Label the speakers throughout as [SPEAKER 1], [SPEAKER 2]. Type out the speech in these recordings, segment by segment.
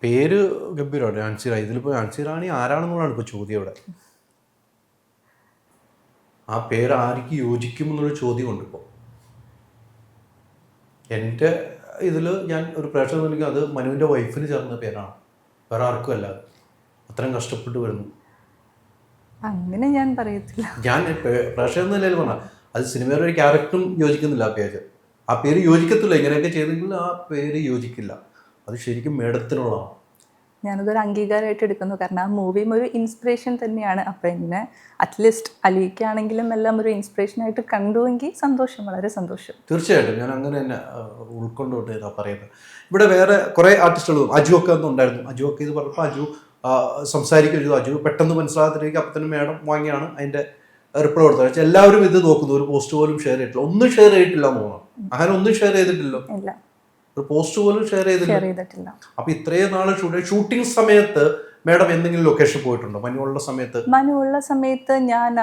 [SPEAKER 1] പേര് ഗംഭീരമാണ് നാൻസി റാണി ഇതിലിപ്പോൾ നാൻസി റാണി ആരാണെന്നുള്ളതാണ് ഇപ്പോൾ ചോദ്യം ഇവിടെ. ആ പേര് ആർക്ക് യോജിക്കും എന്നുള്ള ചോദ്യമുണ്ട് ഇപ്പോൾ എന്റെ ഇതിൽ ഞാൻ ഒരു പ്രേക്ഷകർ നൽകി അത് മനുവിന്റെ വൈഫിന് ചേർന്ന പേരാണ്. വേറെ ആർക്കും അല്ല. അത്രയും കഷ്ടപ്പെട്ട് വരുന്നു.
[SPEAKER 2] അങ്ങനെ ഞാൻ പറയത്തില്ല.
[SPEAKER 1] ഞാൻ പ്രേക്ഷകൻ പ്രേക്ഷകർ നിലയിൽ പറഞ്ഞ അത് സിനിമയുടെ ഒരു ക്യാരക്ടറും യോജിക്കുന്നില്ല ആ പേര്. ആ പേര് യോജിക്കത്തില്ല. ഇങ്ങനെയൊക്കെ ചെയ്തെങ്കിൽ ആ പേര് യോജിക്കില്ല. അത് ശരിക്കും മേഡത്തിനുള്ളതാണ്.
[SPEAKER 2] ഞാനതൊരു അംഗീകാരമായിട്ട് എടുക്കുന്നു. കാരണം ആ മൂവിയും ഒരു ഇൻസ്പിറേഷൻ തന്നെയാണ്. അപ്പം എന്നെ അറ്റ്ലീസ്റ്റ് അലിയിക്കാണെങ്കിലും എല്ലാം ഒരു ഇൻസ്പിറേഷനായിട്ട് കണ്ടുവെങ്കിൽ സന്തോഷം വളരെ സന്തോഷം.
[SPEAKER 1] തീർച്ചയായിട്ടും. ഞാൻ അങ്ങനെ തന്നെ ഉൾക്കൊണ്ടോട്ട് ഇതാ പറയുന്നത്. ഇവിടെ വേറെ കുറേ ആർട്ടിസ്റ്റുകളും അജു ഒക്കെ ഒന്നും ഉണ്ടായിരുന്നു. അജു ഒക്കെ ഇത് പറഞ്ഞപ്പോൾ അജു സംസാരിക്കരുത്. അജു പെട്ടെന്ന് മനസ്സിലാകത്തിലേക്ക് അപ്പം തന്നെ മേഡം വാങ്ങിയാണ് അതിന്റെ റിപ്ലൈ കൊടുത്തത്. പക്ഷേ എല്ലാവരും ഇത് നോക്കുന്നു. ഒരു പോസ്റ്റ് പോലും ഷെയർ ചെയ്തിട്ടില്ല. ഒന്നും ഷെയർ ചെയ്തിട്ടില്ല എന്ന് തോന്നുന്നു. അങ്ങനെ ഒന്നും ഷെയർ ചെയ്തിട്ടില്ലല്ലോ.
[SPEAKER 2] ഇല്ല.
[SPEAKER 1] ഒരു പോസ്റ്റ് പോലും ഷെയർ ചെയ്തിട്ടില്ല. അപ്പൊ ഇത്രയും നാൾ ഷൂട്ടിംഗ് സമയത്ത് മാഡം എന്തെങ്കിലും ലൊക്കേഷൻ പോയിട്ടുണ്ടോ? മനുവുള്ള സമയത്ത്?
[SPEAKER 2] മനുവുള്ള സമയത്ത് ഞാൻ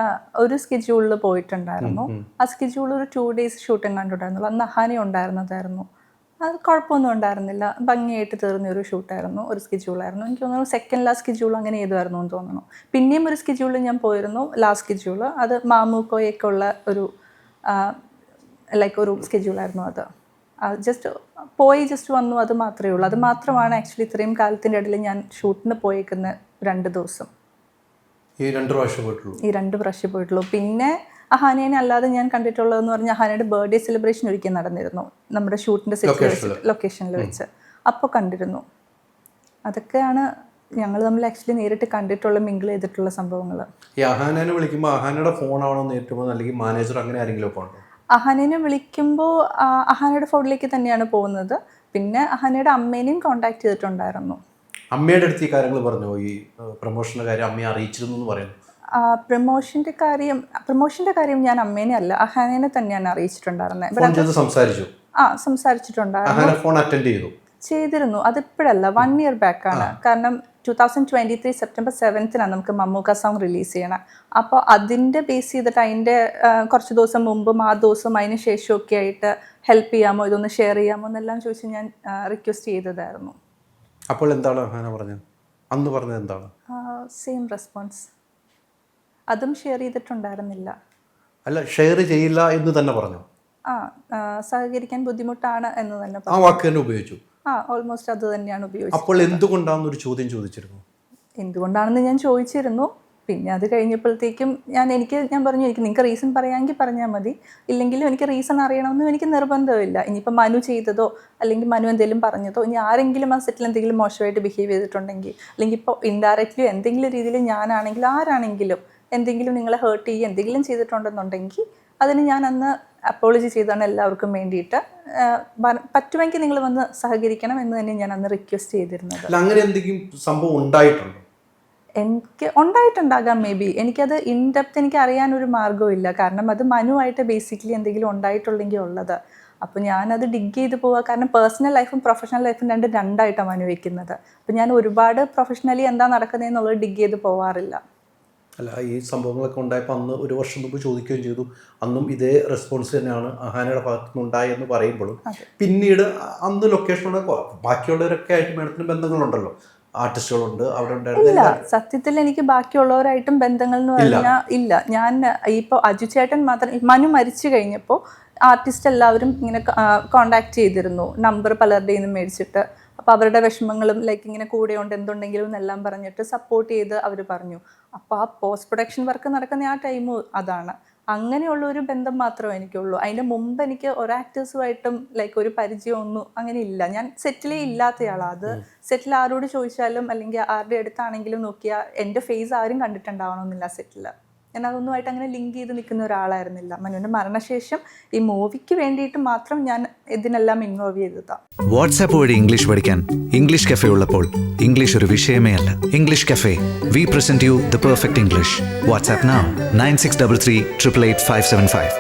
[SPEAKER 2] ഒരു സ്കെഡ്യൂളിൽ പോയിട്ടുണ്ടായിരുന്നു. ആ സ്കെഡ്യൂൾ ഒരു ടു ഡേയ്സ് ഷൂട്ടിംഗ് കണ്ടിട്ടുണ്ടായിരുന്നുള്ളൂ അന്ന് അഹാനി ഉണ്ടായിരുന്നതായിരുന്നു. അത് കുഴപ്പമൊന്നും ഉണ്ടായിരുന്നില്ല. ഭംഗിയായിട്ട് തീർന്ന ഒരു ഷൂട്ടായിരുന്നു ഒരു സ്കെഡ്യൂളായിരുന്നു. എനിക്ക് തോന്നുന്നു സെക്കൻഡ് ലാസ്റ്റ് സ്കെഡ്യൂൾ അങ്ങനെ ഏതായിരുന്നു എന്ന് തോന്നുന്നു. പിന്നെയും ഒരു സ്കെഡ്യൂളിൽ ഞാൻ പോയിരുന്നു ലാസ്റ്റ് സ്കെഡ്യൂൾ അത് മാമൂക്കോയൊക്കെ ഉള്ള ഒരു ലൈക്ക് ഒരു സ്കെഡ്യൂളായിരുന്നു അത്. ജസ്റ്റ് പോയി ജസ്റ്റ് വന്നു അത് മാത്രമേ ഉള്ളൂ. അത് മാത്രമാണ് ആക്ച്വലി ഇത്രയും കാലത്തിന്റെ ഇടയിൽ ഞാൻ ഷൂട്ടിന് പോയേക്കുന്ന രണ്ട് ദിവസം.
[SPEAKER 1] ഈ രണ്ട് പ്രാവശ്യം പോയിട്ടുള്ളൂ.
[SPEAKER 2] ഈ രണ്ട് പ്രാവശ്യം പോയിട്ടുള്ളൂ. പിന്നെ അഹാനേനെ അല്ലാതെ ഞാൻ കണ്ടിട്ടുള്ളതെന്ന് പറഞ്ഞാൽ അഹാനയുടെ ബർത്ത്ഡേ സെലിബ്രേഷൻ ഒരിക്കൽ നടന്നിരുന്നു. നമ്മുടെ ഷൂട്ടിന്റെ ലൊക്കേഷനിൽ വെച്ച് അപ്പോൾ കണ്ടിരുന്നു. അതൊക്കെയാണ് ഞങ്ങൾ തമ്മിൽ ആക്ച്വലി നേരിട്ട് കണ്ടിട്ടുള്ള മിങ്കിൾ ചെയ്തിട്ടുള്ള സംഭവങ്ങൾ
[SPEAKER 1] ഈ അഹാനെ വിളിക്കുമ്പോൾ അഹാനയുടെ ഫോൺ ആണോ നേരിട്ട് അല്ലെങ്കിൽ മാനേജർ അങ്ങനെ ആരെങ്കിലും ഒക്കെ ഉണ്ടോ?
[SPEAKER 2] അഹാനേനെ വിളിക്കുമ്പോൾ അഹനയുടെ ഫോണിലേക്ക് തന്നെയാണ് പോകുന്നത്. പിന്നെ അഹനയുടെ അമ്മേനെയും കോണ്ടാക്ട് ചെയ്തിട്ടുണ്ടായിരുന്നു.
[SPEAKER 1] അമ്മയുടെ അടുത്ത് ഈ കാര്യങ്ങൾ പറഞ്ഞു? ഈ പ്രൊമോഷന്റെ കാര്യം അമ്മയെ അറിയിച്ചിരുന്നു എന്ന് പറയുന്നു.
[SPEAKER 2] പ്രൊമോഷന്റെ കാര്യം പ്രൊമോഷന്റെ കാര്യം ഞാൻ അമ്മേനെ അല്ല അഹാനേനെ തന്നെയാണ് അറിയിച്ചിട്ടുണ്ടായിരുന്നത്
[SPEAKER 1] സംസാരിച്ചു?
[SPEAKER 2] ആ സംസാരിച്ചിട്ടുണ്ടായിരുന്നു.
[SPEAKER 1] ഫോൺ അറ്റൻഡ് ചെയ്തു.
[SPEAKER 2] ചെയ്തിരുന്നു. അതിപ്പോഴല്ല വൺ ഇയർ ബാക്ക് ആണ്. കാരണം two thousand twenty three September സെവൻത്തിനാണ് നമുക്ക് മമ്മൂക്ക സോങ് റിലീസ് ചെയ്യണം. അപ്പോൾ അതിന്റെ ബേസ് ചെയ്തിട്ട് അതിന്റെ കുറച്ച് ദിവസം മുമ്പും ആ ദിവസം അതിന് ശേഷമൊക്കെ ആയിട്ട് ഹെൽപ്പ് ചെയ്യാമോ ഇതൊന്ന് ഷെയർ ചെയ്യാമോ എന്നെല്ലാം ചോദിച്ച് ഞാൻ റിക്വസ്റ്റ് ചെയ്തതായിരുന്നു.
[SPEAKER 1] അപ്പോൾ എന്താണ് പറഞ്ഞത്? അന്ന് പറഞ്ഞത് എന്താണ്?
[SPEAKER 2] സെയിം റെസ്പോൺസ് അതും ഷെയർ ചെയ്തിട്ടുണ്ടായിരുന്നില്ല.
[SPEAKER 1] അല്ല ഷെയർ ചെയ്യില്ല എന്ന് തന്നെ പറഞ്ഞു.
[SPEAKER 2] ആ, സഹകരിക്കാൻ ബുദ്ധിമുട്ടാണ് എന്ന് തന്നെ
[SPEAKER 1] ആ വാക്ക് തന്നെ ഉപയോഗിച്ചു.
[SPEAKER 2] ആ ഓൾമോസ്റ്റ് അത് തന്നെയാണ് ഉപയോഗിച്ചത്
[SPEAKER 1] അപ്പോൾ എന്തുകൊണ്ടാണെന്നൊരു ചോദ്യം ചോദിച്ചിരുന്നു?
[SPEAKER 2] എന്തുകൊണ്ടാണെന്ന് ഞാൻ ചോദിച്ചിരുന്നു. പിന്നെ അത് കഴിഞ്ഞപ്പോഴത്തേക്കും ഞാൻ എനിക്ക് ഞാൻ പറഞ്ഞു എനിക്ക് നിങ്ങൾക്ക് റീസൺ പറയാമെങ്കിൽ പറഞ്ഞാൽ മതി. ഇല്ലെങ്കിലും എനിക്ക് റീസൺ അറിയണമെന്നും എനിക്ക് നിർബന്ധമില്ല. ഇനിയിപ്പോൾ മനു ചെയ്തതോ അല്ലെങ്കിൽ മനു എന്തെങ്കിലും പറഞ്ഞതോ ഇനി ആരെങ്കിലും ആ സെറ്റിൽ എന്തെങ്കിലും മോശമായിട്ട് ബിഹേവ് ചെയ്തിട്ടുണ്ടെങ്കിൽ അല്ലെങ്കിൽ ഇപ്പോൾ ഇൻഡയറക്റ്റ്ലി എന്തെങ്കിലും രീതിയിൽ ഞാനാണെങ്കിലും ആരാണെങ്കിലും എന്തെങ്കിലും നിങ്ങളെ ഹേർട്ട് ചെയ്യുക എന്തെങ്കിലും ചെയ്തിട്ടുണ്ടെന്നുണ്ടെങ്കിൽ അതിന് ഞാൻ അന്ന് അപ്പോളജി ചെയ്താണ് എല്ലാവർക്കും വേണ്ടിയിട്ട്. പറ്റുമെങ്കിൽ നിങ്ങൾ വന്ന് സഹകരിക്കണം എന്ന് തന്നെ ഞാൻ അന്ന് റിക്വസ്റ്റ് ചെയ്തിരുന്നത്.
[SPEAKER 1] അങ്ങനെ എന്തെങ്കിലും സംഭവം ഉണ്ടായിട്ടുണ്ടോ?
[SPEAKER 2] എനിക്ക് ഉണ്ടായിട്ടുണ്ടാകാം മേ ബി എനിക്കത് ഇൻ ഡെപ്ത് എനിക്ക് അറിയാൻ ഒരു മാർഗവും ഇല്ല. കാരണം അത് മനുവായിട്ട് ബേസിക്കലി എന്തെങ്കിലും ഉണ്ടായിട്ടുള്ളെങ്കിൽ ഉള്ളത്. അപ്പോൾ ഞാനത് ഡിഗ് ചെയ്ത് പോവുക കാരണം പേഴ്സണൽ ലൈഫും പ്രൊഫഷണൽ ലൈഫും രണ്ട് രണ്ടായിട്ടാണ് മനു വെക്കുന്നത് അപ്പോൾ ഞാൻ ഒരുപാട് പ്രൊഫഷണലി എന്താ നടക്കുന്നത് നടക്കുന്നതെന്നുള്ളത് ഡിഗ് ചെയ്ത് പോവാറില്ല.
[SPEAKER 1] അല്ല ഈ സംഭവങ്ങളൊക്കെ ഉണ്ടായപ്പോൾ അന്ന് ഒരു വർഷം മുമ്പ് ചോദിക്കുകയും ചെയ്തു. അന്നും ഇതേ റെസ്പോൺസ് തന്നെയാണ് അഹാനയുടെ ഭാഗത്തു നിന്ന് ഉണ്ടായെന്ന് പറയുമ്പോഴും പിന്നീട് അന്ന് ലൊക്കേഷനോടെ ബാക്കിയുള്ളവരൊക്കെ ആയിട്ട് മേഡത്തിന് ബന്ധങ്ങളുണ്ടല്ലോ. ആർട്ടിസ്റ്റുകളുണ്ട് അവിടെ
[SPEAKER 2] ഉണ്ടായിരുന്നില്ല സത്യത്തിൽ എനിക്ക് ബാക്കിയുള്ളവരായിട്ടും ബന്ധങ്ങൾ എന്ന് പറഞ്ഞാൽ ഇല്ല. ഞാൻ ഇപ്പോൾ അജു ചേട്ടൻ മാത്രം മനു മരിച്ചു കഴിഞ്ഞപ്പോൾ ആർട്ടിസ്റ്റ് എല്ലാവരും ഇങ്ങനെ കോണ്ടാക്ട് ചെയ്തിരുന്നു. നമ്പർ പലരുടെയും നിന്ന് മേടിച്ചിട്ട്. അപ്പോൾ അവരുടെ വിഷമങ്ങളും ലൈക്ക് ഇങ്ങനെ കൂടെയുണ്ട് എന്തുണ്ടെങ്കിലും എന്നെല്ലാം പറഞ്ഞിട്ട് സപ്പോർട്ട് ചെയ്ത് അവർ പറഞ്ഞു. അപ്പോൾ ആ പോസ്റ്റ് പ്രൊഡക്ഷൻ വർക്ക് നടക്കുന്ന ആ ടൈം അതാണ്. അങ്ങനെയുള്ള ഒരു ബന്ധം മാത്രമേ എനിക്കുള്ളൂ. അതിന്റെ മുമ്പ് എനിക്ക് ഒരു ആക്ടേഴ്സുമായിട്ടും ലൈക്ക് ഒരു പരിചയമൊന്നും അങ്ങനെ ഇല്ല. ഞാൻ സെറ്റിലേ ഇല്ലാത്തയാളാണ് അത് സെറ്റിൽ ആരോട് ചോദിച്ചാലും അല്ലെങ്കിൽ ആരുടെ അടുത്താണെങ്കിലും നോക്കിയാൽ എന്റെ ഫേസ് ആരും കണ്ടിട്ടുണ്ടാവണമെന്നില്ല സെറ്റിൽ ഞാൻ അതൊന്നുമായിട്ട് അങ്ങനെ ലിങ്ക് ചെയ്ത് നിൽക്കുന്ന ഒരാളായിരുന്നില്ല. മനുവിന്റെ മരണശേഷം ഈ മൂവിക്ക് വേണ്ടിയിട്ട് മാത്രം ഞാൻ ഇതിനെല്ലാം ഇൻവോൾവ് ചെയ്തതാണ്
[SPEAKER 3] വാട്സാപ്പ് വഴി ഇംഗ്ലീഷ് പഠിക്കാൻ ഇംഗ്ലീഷ് കഫേ ഉള്ളപ്പോൾ ഇംഗ്ലീഷ് ഒരു വിഷയമേ അല്ല. English cafe we present you the perfect English WhatsApp nine six double three triple eight five seven five